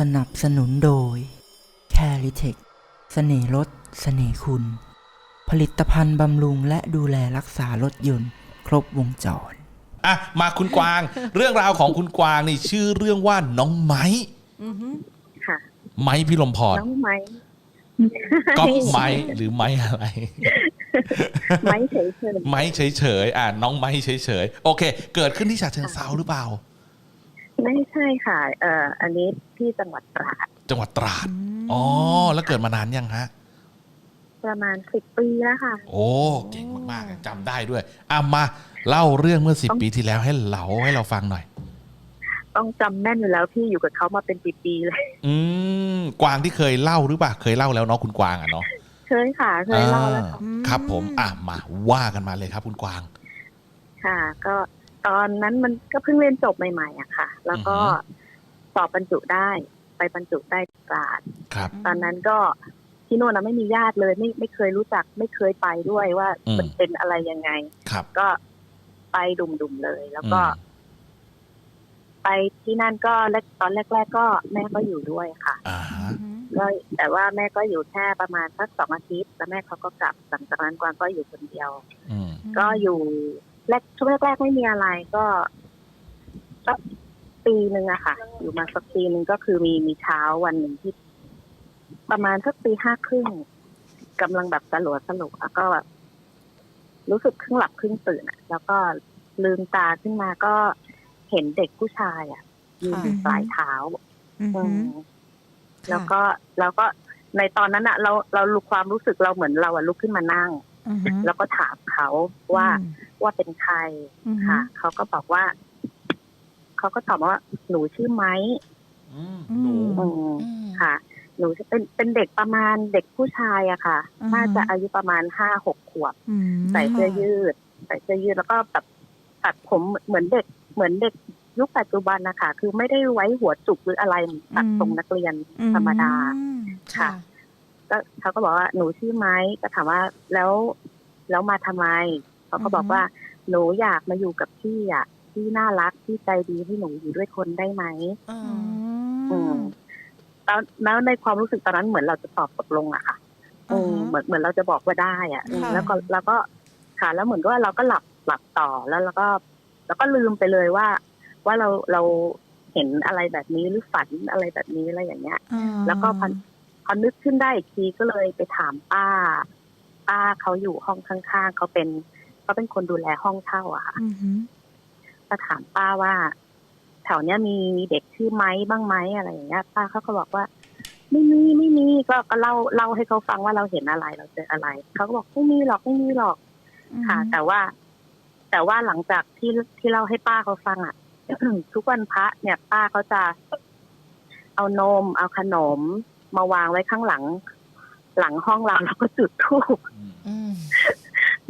สนับสนุนโดย c a r i t e c เสน่ห์รถเสน่ห์คุณ ผลิตภัณฑ์บำรุงและดูแลรักษารถยนต์ ครบวงจร อะ มาคุณกวาง เรื่องราวของคุณกวางนี่ชื่อเรื่องว่าน้องไม้ค่ะ ไม้พิลมพรน้องไม้ก๊อปไม้หรือไม้อะไร ไม้เฉยไม้เฉยๆอะน้องไม้เฉยๆโอเค เกิดขึ้นที่ฉะเชิงเซาหรือเปล่าๆ ไม่ใช่ค่ะเอ่ออันนี้ที่จังหวัดตราดจังหวัดตราด อ๋อ แล้วเกิดมานานยังฮะ ประมาณสิบปีแล้วค่ะ โอ้ เก่งมากๆจำได้ด้วยอะมาเล่าเรื่องเมื่อสิบปีที่แล้วให้เราให้เราฟังหน่อย ต้องจำแม่นอยู่แล้วพี่อยู่กับเขามาเป็นปีๆเลย อืม กวางที่เคยเล่าหรือเปล่า เคยเล่าแล้วเนาะคุณกวางอะเนาะเคยค่ะเคยเล่าแล้วค่ะ อ่าครับผม อะมาว่ากันมาเลยครับคุณกวาง ค่ะ ก็ ตอนนั้นมันก็เพิ่งเรียนจบใหม่ๆอะค่ะ แล้วก็อือฮึสอบบรรจุได้ไปบรรจุได้ที่ตราดครับ ตอนนั้นก็ที่โน่นนะไม่มีญาติเลย ไม่ไม่เคยรู้จัก ไม่เคยไปด้วยว่าอืม มันเป็นอะไรยังไง ครับ ก็ไปดุมๆเลย แล้วก็ อืม ไปที่นั่นก็แรกตอนแรก ๆ ก็แม่ก็อยู่ด้วยค่ะ อ่าฮะก็แต่ว่าแม่ก็อยู่แค่ประมาณสักสองอาทิตย์ แล้วแม่เขาก็กลับหลังจากนั้นกวางก็อยู่คนเดียว อืมก็อยู่ แรกช่วงแรกๆไม่มีอะไรก็สักปีหนึ่งอะค่ะ อยู่มาสักปีหนึ่งก็คือมีมีเช้าวันหนึ่งที่ ประมาณสักปีห้าครึ่งกำลังแบบสลัวสลัวก็แบบรู้สึกครึ่งหลับครึ่งตื่นอะแล้วก็ลืมตาขึ้นมาก็เห็นเด็กผู้ชายอะยืนอยู่ปลายเท้าอืมแล้วก็แล้วก็ในตอนนั้นอะเราเรารู้ความรู้สึกเราเหมือนเราอะลุกขึ้นมานั่ง แล้วก็ถามเขาว่า ว่าเป็นใครค่ะ เขาก็บอกว่า เขาก็ตอบมาว่าหนูชื่อไม้อืมอืมหนูอืมค่ะ หนูจะเป็นเป็นเด็กประมาณเด็กผู้ชายอะค่ะอือฮึน่าจะอายุประมาณห้าหกขวบ ใส่เสื้อยืด ใส่เสื้อยืดแล้วก็แบบตัดผมเหมือนเด็กเหมือนเด็กยุคปัจจุบันนะคะ คือไม่ได้ไว้หัวจุกหรืออะไรตัดทรงนักเรียนธรรมดาค่ะก็เขาก็บอกว่าหนูชื่อไม้ก็ถามว่าแล้วแล้วมาทำไม เขาก็บอกอือฮึว่าหนูอยากมาอยู่กับพี่อะพี่น่ารักพี่ใจดีให้หนูอยู่ด้วยคนได้ไหมอือืมแล้วแล้วในความรู้สึกตอนนั้นเหมือนเราจะตอบตกลงอะค่ะอืมเหมือนเหมือนเราจะบอกว่าได้อะอืมค่ะแล้วก็แล้วก็ค่ะ แล้วเหมือนกับว่าเราก็หลับหลับต่อแล้วเราก็ แล้วก็ลืมไปเลยว่า ว่าเราเราเห็นอะไรแบบนี้หรือฝันอะไรแบบนี้อะไรอย่างเงี้ย แล้วก็พอพอนึกขึ้นได้อีกทีก็เลยไปถามป้า ป้าเขาอยู่ห้องข้างๆเขาเป็น เขาเป็นคนดูแลห้องเช่าอะค่ะอือหือก็ถามป้าว่า แถวเนี้ยมีมีเด็กชื่อไม้บ้างไหมอะไรอย่างเงี้ย ป้าเขาก็บอกว่า ไม่มีไม่มีก็ก็เล่าเล่าให้เขาฟังว่าเราเห็นอะไรเราเจออะไรเขาก็บอกไม่มีหรอกไม่มีหรอก ค่ะ แต่ว่า แต่ว่าหลังจากที่ที่เล่าให้ป้าเขาฟังอะทุกวันพระเนี่ย ป้าเขาจะเอานม เอาขนม มาวางไว้ข้างหลัง หลังห้องเราแล้วก็จุดธูปอืมอืม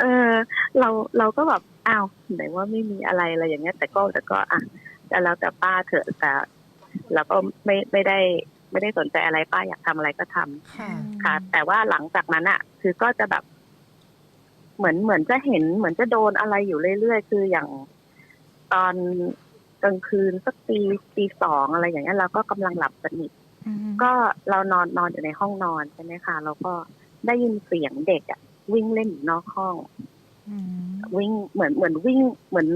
เออ เราเราก็แบบอ้าวไหนว่าไม่มีอะไรอะไรอย่างเงี้ย แต่ก็แต่ก็อะแต่แล้วแต่ป้าเถอะแต่เราก็ไม่ไม่ได้ไม่ได้สนใจอะไรป้าอยากทำอะไรก็ทำค่ะค่ะ แต่ว่าหลังจากนั้นอะคือก็จะแบบ เหมือนเหมือนจะเห็น เหมือนจะโดนอะไรอยู่เรื่อยๆคืออย่างตอนกลางคืนสักตีตีสองอะไรอย่างเงี้ยเราก็กำลังหลับสนิทอือหือก็เรานอนนอนอยู่ในห้องนอนใช่ไหมคะเราก็ได้ยินเสียงเด็กอะ วิ่งเล่นอยู่นอกห้องอืมวิ่งเหมือนเหมือนวิ่งเหมือน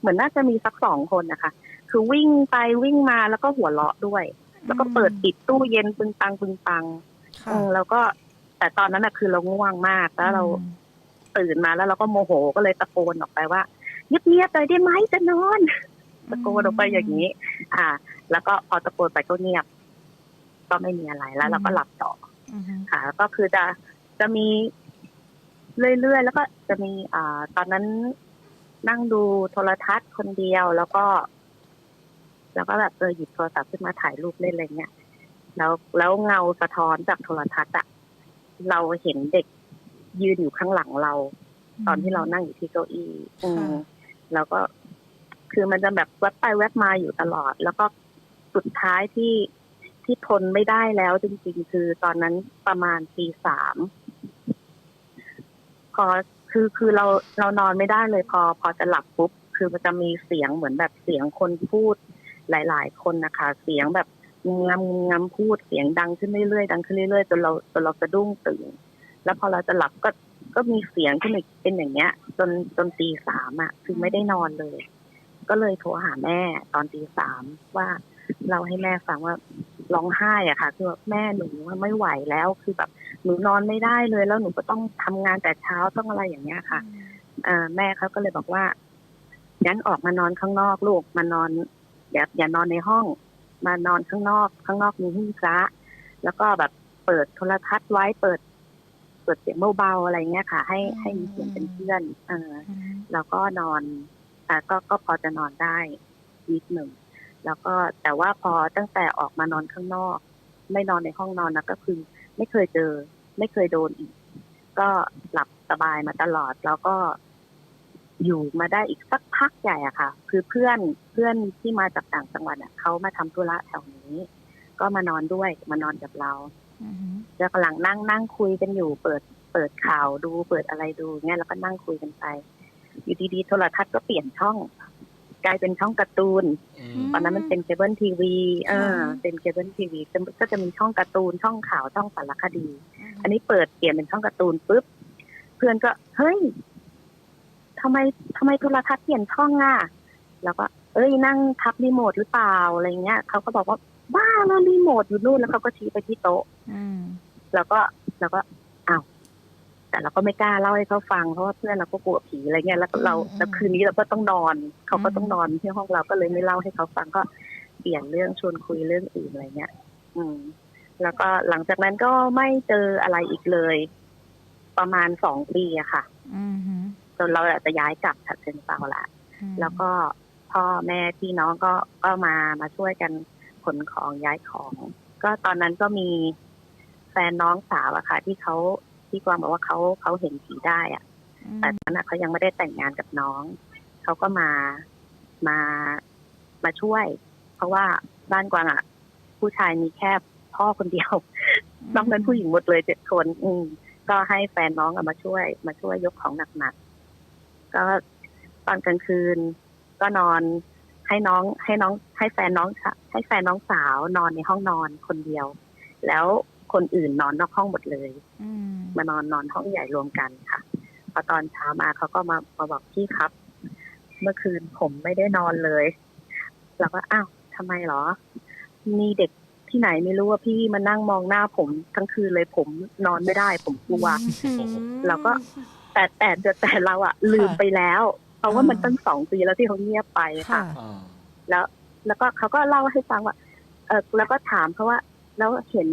เหมือนน่าจะมีสักสองคนนะคะ คือวิ่งไปวิ่งมาแล้วก็หัวเราะด้วย แล้วก็เปิดปิดตู้เย็นปึงปังปึงปังค่ะเออแล้วก็แต่ตอนนั้นนะคือเราง่วงมากแล้วเราอืมตื่นมาแล้วเราก็โมโหก็เลยตะโกนออกไปว่าเงียบๆหน่อยได้ไหมจะนอนตะโกนออกไปอย่างนี้ อ่า แล้วก็พอตะโกนไปก็เงียบ ก็ไม่มีอะไรแล้ว เราก็หลับต่ออือหือค่ะแล้วก็คือจะจะมี เรื่อยๆ แล้วก็จะมีอ่าตอนนั้นนั่งดูโทรทัศน์คนเดียวแล้วก็ แล้วก็แบบเออหยิบโทรศัพท์ขึ้นมาถ่ายรูปเล่นอะไรเงี้ยแล้วแล้วเงาสะท้อนจากโทรทัศน์อะเราเห็นเด็กยืนอยู่ข้างหลังเรา ตอนที่เรานั่งอยู่ที่เก้าอี้อืมแล้วก็คือมันจะแบบแวบไปแวบมาอยู่ตลอด แล้วก็สุดท้ายที่ที่ทนไม่ได้แล้วจริงๆ คือตอนนั้นประมาณตีสาม พอคือคือเราเรานอนไม่ได้เลยพอพอจะหลับปุ๊บคือมันจะมีเสียงเหมือนแบบเสียงคนพูดหลาย ๆ คนนะคะ เสียงแบบงำงำพูดเสียงดังขึ้นเรื่อยๆดังขึ้นเรื่อยๆจนเราจนเราสะดุ้งตื่น แล้วพอเราจะหลับก็ก็มีเสียงขึ้นอีกเป็นอย่างเงี้ย จนจนตีสามอะ คือไม่ได้นอนเลย ก็เลยโทรหาแม่ตอนตีสามว่าเราให้แม่ฟังว่าร้องไห้อะค่ะ คือแม่หนูว่าไม่ไหวแล้วคือแบบ หนูนอนไม่ได้เลย แล้วหนูก็ต้องทำงานแต่เช้าต้องอะไรอย่างเงี้ยค่ะเอ่อแม่เขาก็เลยบอกว่างั้นออกมานอนข้างนอกลูกมานอนอย่าอย่านอนในห้อง มานอนข้างนอก ข้างนอกมีหิ้งพระแล้วก็แบบเปิดโทรทัศน์ไว้เปิด เปิดเสียงเบาๆอะไรเงี้ยค่ะ ให้ให้มีเสียงเป็นเพื่อนเออแล้วก็นอนอ่าก็ก็พอจะนอนได้นิดหนึ่งแล้วก็แต่ว่าพอตั้งแต่ออกมานอนข้างนอก ไม่นอนในห้องนอนนะก็คือไม่เคยเจอ ไม่เคยโดนอีก ก็หลับสบายมาตลอด แล้วก็อยู่มาได้อีกสักพักใหญ่อะค่ะ คือเพื่อนเพื่อนที่มาจากต่างจังหวัดอะเขามาทำธุระแถวนี้ ก็มานอนด้วยมานอนกับเราแล้วกำลังนั่งนั่งคุยกันอยู่ เปิดเปิดข่าวดูเปิดอะไรดูเงี้ยแล้วก็นั่งคุยกันไป อยู่ดีๆโทรทัศน์ก็เปลี่ยนช่อง กลายเป็นช่องการ์ตูนอืมตอนนั้นมันเป็นเคเบิลทีวีเออเป็นเคเบิลทีวีก็จะมีช่องการ์ตูนช่องข่าวช่องสารคดี อันนี้เปิดเปลี่ยนเป็นช่องการ์ตูนปุ๊บเพื่อนก็เฮ้ยทำไมทำไมโทรทัศน์เปลี่ยนช่องอะแล้วก็เอ้ยนั่งทับรีโมทหรือเปล่าอะไรเงี้ยเขาก็บอกว่าบ้าแล้วรีโมทอยู่นู่นแล้วเขาก็ชี้ไปที่โต๊ะแล้วก็แล้วก็อ้าว แต่เราก็ไม่กล้าเล่าให้เขาฟังเพราะว่าเพื่อนเราก็กลัวผีอะไรเงี้ยแล้วก็เราอืมแล้วคืนนี้เราก็ต้องนอนเขาก็ต้องนอนที่ห้องเราก็เลยไม่เล่าให้เขาฟังก็เปลี่ยนเรื่องชวนคุยเรื่องอื่นอะไรเงี้ย อืม แล้วก็หลังจากนั้นก็ไม่เจออะไรอีกเลย ประมาณสองปีอะค่ะจนเราจะย้ายกลับฉัดเชิงเซาละแล้วก็พ่อแม่พี่น้องก็ก็มามาช่วยกันขนของย้ายของ ก็ตอนนั้นก็มีแฟนน้องสาวอะค่ะ ที่เขา ที่กวางบอกว่าเขาเขาเห็นผีได้อะแต่ตอนนั้นอะเขายังไม่ได้แต่งงานกับน้อง เขาก็มามามาช่วย เพราะว่าบ้านกวางอะผู้ชายมีแค่พ่อคนเดียวนอกนั้นผู้หญิงหมดเลยเจ็ดคนอืมก็ให้แฟนน้องอะมาช่วย มาช่วยยกของหนักๆก็ตอนกลางคืน ก็นอนให้น้องให้น้องให้แฟนน้องสะให้แฟนน้องสาวนอนในห้องนอนคนเดียว แล้วคนอื่นนอนนอกห้องหมดเลยมานอนนอนห้องใหญ่รวมกันค่ะพอตอนเช้ามาเขาก็มามาบอกพี่ครับ เมื่อคืนผมไม่ได้นอนเลยเราก็อ้าวทำไมเหรอ มีเด็กที่ไหนไม่รู้ว่าพี่มานั่งมองหน้าผมทั้งคืนเลยผมนอนไม่ได้ ผมกลัวแล้วก็แต่แต่แต่แต่เราอะลืมไปแล้วเพราะว่ามันตั้งสองปีแล้วที่เขาเงียบไปค่ะอ่าแล้วแล้วก็เขาก็เล่าให้ฟังว่า เออแล้วก็ถามเขาว่า แล้วเห็น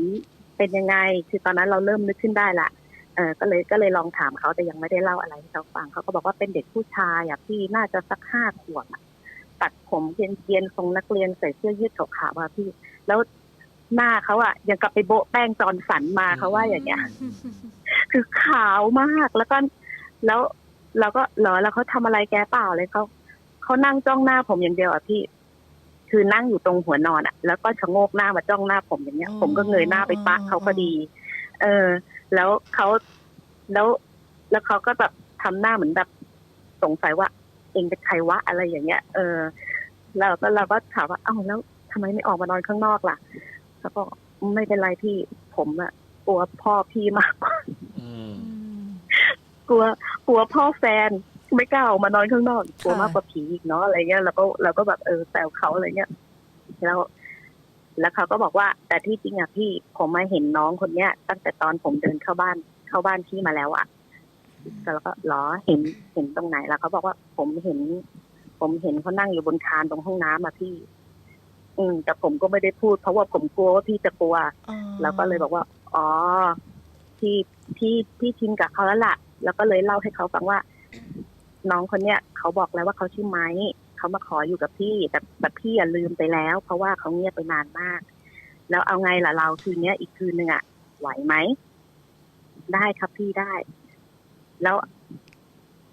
เป็นยังไง คือตอนนั้นเราเริ่มนึกขึ้นได้ละ เออก็เลยก็เลยลองถามเขาแต่ยังไม่ได้เล่าอะไรให้เขาฟังเขาก็บอกว่าเป็นเด็กผู้ชายอะพี่น่าจะสักห้าขวบอะตัดผมเกรียนๆทรงนักเรียนใส่เสื้อยืดขาวๆว่าพี่ แล้วหน้าเขาอะยังกลับไปโบะแป้งจอนสันมาเขาว่าอย่างเงี้ย คือขาวมากแล้วก็แล้วเราก็เหรอแล้วเขาทำอะไรแกเปล่าเลยเขาเขานั่งจ้องหน้าผมอย่างเดียวอะพี่ คือนั่งอยู่ตรงหัวนอนอะ แล้วก็ชะโงกหน้ามาจ้องหน้าผมอย่างเงี้ย ผมก็เงยหน้าไปปะเขาพอดี เออ แล้วเขาแล้ว แล้วเขาก็แบบทำหน้าเหมือนแบบสงสัยว่า เองเป็นใครวะอะไรอย่างเงี้ย เออแล้วก็เราก็ถามว่าเอ้าแล้วทำไมไม่ออกมานอนข้างนอกล่ะเขาบอกไม่เป็นไรพี่ผมอะกลัวพ่อพี่มากกว่าอืมกลัวกลัวพ่อแฟนไม่กล้าออกมานอนข้างนอกกลัวค่ะมากกว่าผีอีกเนาะอะไรเงี้ยเราก็เราก็แบบเออแซวเขาอะไรเงี้ยแล้ว แล้วเขาก็บอกว่า แต่ที่จริงอะพี่ผมมาเห็นน้องคนเนี้ย ตั้งแต่ตอนผมเดินเข้าบ้านเข้าบ้านพี่มาแล้วอะแล้วก็เหรอเห็นเห็นตรงไหนแล้วเขาบอกว่าผมเห็น ผมเห็นเขานั่งอยู่บนคานตรงห้องน้ำอะพี่ อืมแต่ผมก็ไม่ได้พูด เพราะว่าผมกลัวว่าพี่จะกลัวแล้วก็เลยบอกว่า อ๋อพี่พี่พี่ชินกับเขาแล้วล่ะ แล้วก็เลยเล่าให้เขาฟังว่า น้องคนเนี้ยเขาบอกแล้วว่าเขาชื่อไม้ เขามาขออยู่กับพี่ แต่แต่พี่อย่าลืมไปแล้ว เพราะว่าเขาเงียบไปนานมาก แล้วเอาไงล่ะเราคืนเนี้ยอีกคืนหนึ่งอะไหวไหมได้ครับพี่ได้ แล้ว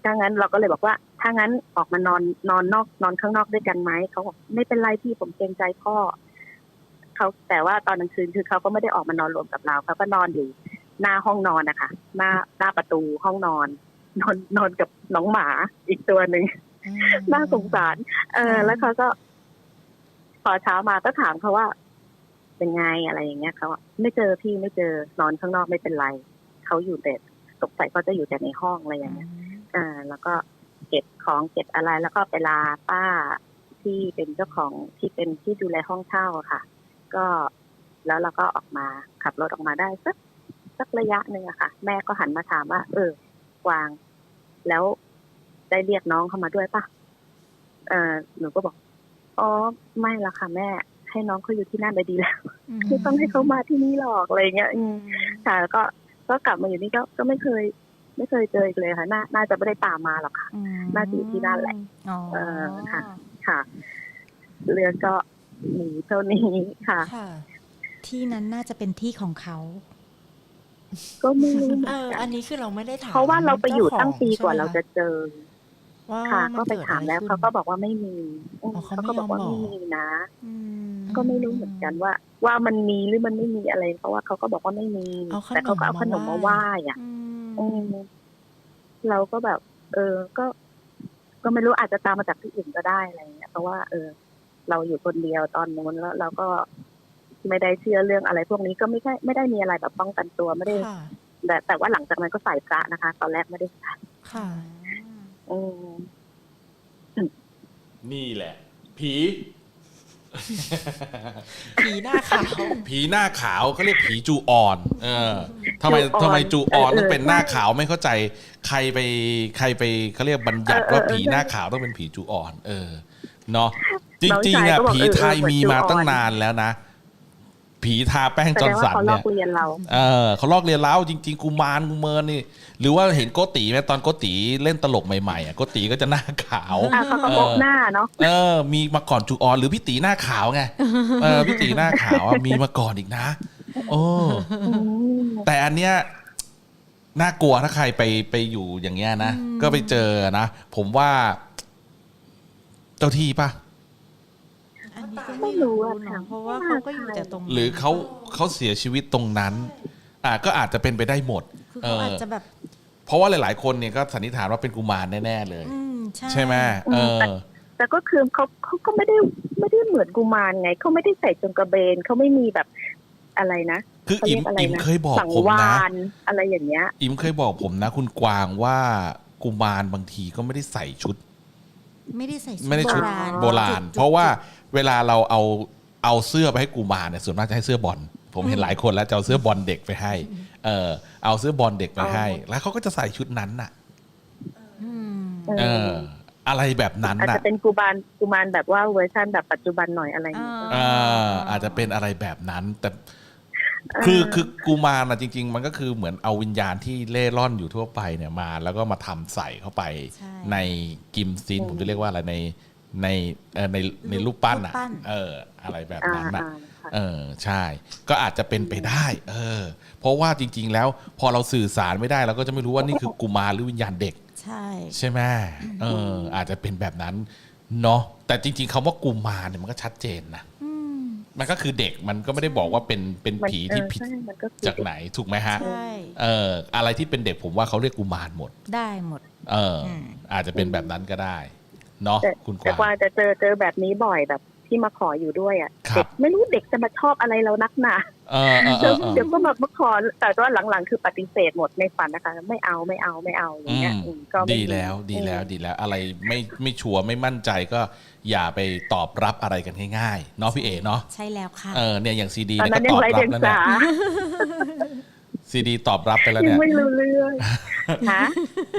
ถ้างั้นเราก็เลยบอกว่า ถ้างั้นออกมานอนนอนนอก นอนข้างนอกด้วยกันไหมเขาบอกไม่เป็นไรพี่ผมเกรงใจพ่อเขาแต่ว่าตอนกลางคืนคือเขาก็ไม่ได้ออกมานอนรวมกับเราเขาก็นอนอยู่หน้าห้องนอนนะคะหน้าหน้าประตูห้องนอน นอนนอนกับน้องหมาอีกตัวหนึ่ง น่าสงสาร เออค่ะแล้วเขาก็พอเช้ามาก็ถามเขาว่า เป็นไงอะไรอย่างเงี้ยเขาอะไม่เจอพี่ไม่เจอนอนข้างนอกไม่เป็นไรเขาอยู่แต่สงสัยเขาจะอยู่แต่ในห้องอะไรอย่างเงี้ยอ่าแล้วก็เก็บของเก็บอะไรแล้วก็ไปลาป้าที่เป็นเจ้าของที่เป็นที่ดูแลห้องเช่าอะค่ะ ก็แล้วเราก็ออกมาขับรถออกมาได้สักสักระยะหนึ่งอะค่ะ แม่ก็หันมาถามว่า เออ กวาง แล้ว ได้เรียกน้องเข้ามาด้วยปะเออหนูก็บอก อ๋อ ไม่ละค่ะแม่ ให้น้องเขาอยู่ที่นั่นไปดีแล้ว ไม่ต้องให้เขามาที่นี่หรอกอะไรเงี้ยอืมค่ะแล้วก็ก็กลับมาอยู่นี่ก็ก็ไม่เคย ไม่เคยเจออีกเลยค่ะ น่า น่าจะไม่ได้ตามมาหรอกค่ะอืมน่าจะอยู่ที่นั่นแหละอ๋อเออค่ะ ค่ะ เรื่องก็มีเท่านี้ค่ะค่ะ ที่นั้นน่าจะเป็นที่ของเขาก็ไม่รู้เหมืเออนอกัอันนนี้คือเราไม่ได้ถามเพราะว่าเราไปอยู่ตั้งปีกว่าใช่ไหมเราจะเจอ ว่าค่ะนก็ไปเดถามแล้วอะไรเขาขึ้นก็บอกว่าไม่มีอืมอ๋อเขาเขาก็บอกว่าไม่ยอมบอกไม่มีนะ อืม ก็ไม่รู้เหมือนกันว่า ว่ามันมีหรือมันไม่มีอะไร เพราะว่าเขาก็บอกว่าไม่มี เอาขนมแต่เขาก็เอาขนมมามาไหไหว้ว้อะอืมอืมเราก็แบบ เออ ก็ ก็ไม่รู้อาจจะตามมาจากที่อื่นก็ได้อะไรเงี้ยเพราะว่า เออ เราอยู่คนเดียวตอนนู้นแล้วเราก็ไม่ได้เชื่อเรื่องอะไร พวกนี้ก็ไม่ใช่ไม่ได้มีอะไรแบบป้องกันตัวไม่ได้ ค่ะ แต่แต่ว่าหลังจากนั้นก็ใส่พระนะคะ ตอนแรกไม่ได้ใส่ ค่ะ อืมนี่แหละ ผี ผีหน้าขาวผีหน้าขาวเขาเรียกผีจูออน เออทำไมทำไมจูออนต้องเป็นหน้าขาวไม่เข้าใจ ใครไปใครไปเขาเรียกบัญญัติว่าผีหน้าขาวต้องเป็นผีจูออน เออ เนาะจริงๆอะผีไทยมีมาตั้งนานแล้วนะ ผีทาแป้งแสจอดนงว่าสันเขาลอเนี่ยกเรียนเราเออเขาลอกเรียนแล้วจริง ๆ กูมารกูเมินนี่ หรือว่าเห็นโกติไหมตอนโกติเล่นตลกใหม่ๆอะโกติก็จะหน้าขาวอะเขาก็โบกหน้าเนาะเออ มีมาก่อนจูออนหรือพี่ตีหน้าขาวไงเออพี่ตีหน้าขาวอะมีมาก่อนอีกนะโอ้อืมแต่อันเนี้ยน่ากลัวถ้าใครไปไปอยู่อย่างเงี้ยนะก็ไปเจอนะผมว่า เจ้าที่ปะอันนี้ ก็ไม่รู้เนอะเพราะว่าเขาก็อยู่แต่ตรงนั้นหรือเขาเขาเสียชีวิตตรงนั้นอ่าก็อาจจะเป็นไปได้หมดคือเขาอาจจะแบบเพราะว่าหลาย ๆ คนเนี่ยก็สันนิษฐานว่าเป็นกุมารแน่ ๆ เลย อืมใช่ ใช่ไหมเออ แต่ก็คือเขาเขาก็ไม่ได้ไม่ได้เหมือนกุมารไงเขาไม่ได้ใส่จงกระเบนเขาไม่มีแบบอะไรนะคือเขาอิเรีมยกอะไรอิมนะเคยบอกสังผมวานะ นอะไรอย่างเงี้ย อิมเคยบอกผมนะ คุณกวางว่ากุมารบางทีก็ไม่ได้ใส่ชุด ไม่ได้ใส่ไม่ได้ชุดโบราณ โบราณ จุดๆเพราะว่า เวลาเราเอาเอาเสื้อไปให้กุมารเนี่ยส่วนมากจะให้เสื้อบอลผมเห็นหลายคนแล้วจะเอาเสื้อบอลเด็กไปให้ เออ เอาเสื้อบอลเด็กไปให้ แล้วเขาก็จะใส่ชุดนั้นน่ะอืมเออ อะไรแบบนั้นอาจน่ะจะเป็นกุมารกุมารแบบว่าเวอร์ชันแบบปัจจุบันหน่อยอะไรอย่างเงี้ย เอออาจจะเป็นอะไรแบบนั้น แต่คือคือกุมารนะจริง ๆ มันก็คือเหมือนเอาวิญญาณที่เล่ร่อนอยู่ทั่วไปเนี่ยมา แล้วก็มาทำใส่เข้าไปใช่ ในกิมซิน ผมจะเรียกว่าอะไรใน ในเออในในรูปปั้นอะรูปปั้นเออ อะไรแบบอ่านั้นอะอ่าค่ะ เออ ใช่ ก็อาจจะเป็นไปได้ เออ เพราะว่าจริง ๆ แล้วพอเราสื่อสารไม่ได้เราก็จะไม่รู้ว่านี่คือกุมารหรือวิญญาณเด็ก ใช่ ใช่ไหมเออ อาจจะเป็นแบบนั้น เนาะ แต่จริง ๆคำว่ากุมารเนี่ยมันก็ชัดเจนนะอืมมันก็คือเด็กมันก็ไม่ได้บอกว่าเป็นเป็นมันผีที่เออผิดใช่มันก็คือจากไหนถูกไหมฮะใช่เออ อะไรที่เป็นเด็กผมว่าเขาเรียกกุมารหมด ได้หมด เอออมอาจจะเป็นแบบนั้นก็ได้ เนาะแต่คุณกแต่กวาวางงจะเจอเจอแบบนี้บ่อยแบบที่มาขออยู่ด้วยอะครับเด็กไม่รู้เด็กจะมาชอบอะไรเรานักหนาเออเออเอเดี๋ยวอเออเดี๋ยวก็มามาขอแต่ว่าหลังๆ คือปฏิเสธหมดในฝันนะคะ ไม่เอาไม่เอาไม่เอาอย่างเงี้ยอืมอืมก็ไม่ดีแล้วดีแล้วดีแล้ว อะไรไม่ไม่ชัวร์ไม่มั่นใจก็อย่าไปตอบรับอะไรกันง่ายๆเนาะพี่เอเนาะใช่แล้วค่ะเออเนี่ยอย่างซีดีตอนเนี่ยนั้ก็นตยัองบไรรับเดียงแล้วเนี่สาย ซีดีตอบรับไปแล้วยัเนี่งยไม่รู้เรื่องฮะ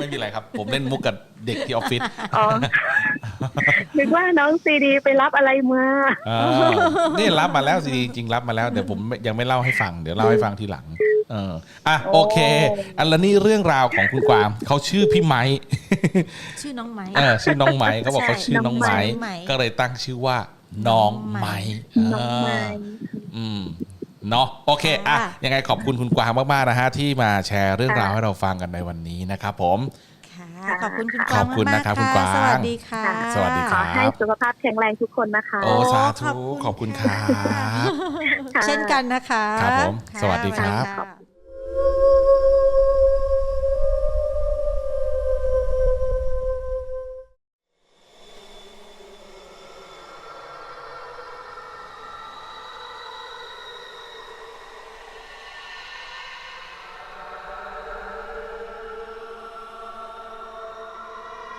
ไม่มีอะไรครับ ผมเล่นมุกกับเด็กที่ออฟฟิศอ๋อนึกว่าน้องซีดีไปรับอะไรมาเออนี่รับมาแล้วซีดีจริงๆรับมาแล้วเดี๋ยวผมยังไม่เล่าให้ฟังเดี๋ยวเล่าให้ฟังทีหลัง เอออะโอเค อันละนี่เรื่องราวของคุณกวางเขาชื่อพี่ไม้ชื่อน้องไม้เออชื่อน้องไม้เขาบอกเขาชื่อน้องไม้น้องไม้ก็เลยตั้งชื่อว่าน้องไม้น้องไม้เอออืม เนาะโอเคอะค่ะยังไงขอบคุณคุณกวางมากๆนะฮะที่มาแชร์เรื่องราวให้เราฟังกันในวันนี้นะครับผมค่ะค่ะขอบคุณคุณขอบคุณมากๆนะครับคุณกวางสวัสดีค่ะ สวัสดีขครัอบให้สุขภาพแข็งแรงทุกคนนะคะ โอ้สาขอบธุคุณขอบคุณครับค่ะเช่นกันนะคะ ครับผมค่ะสวัสดีครับสวัสดีค่ะ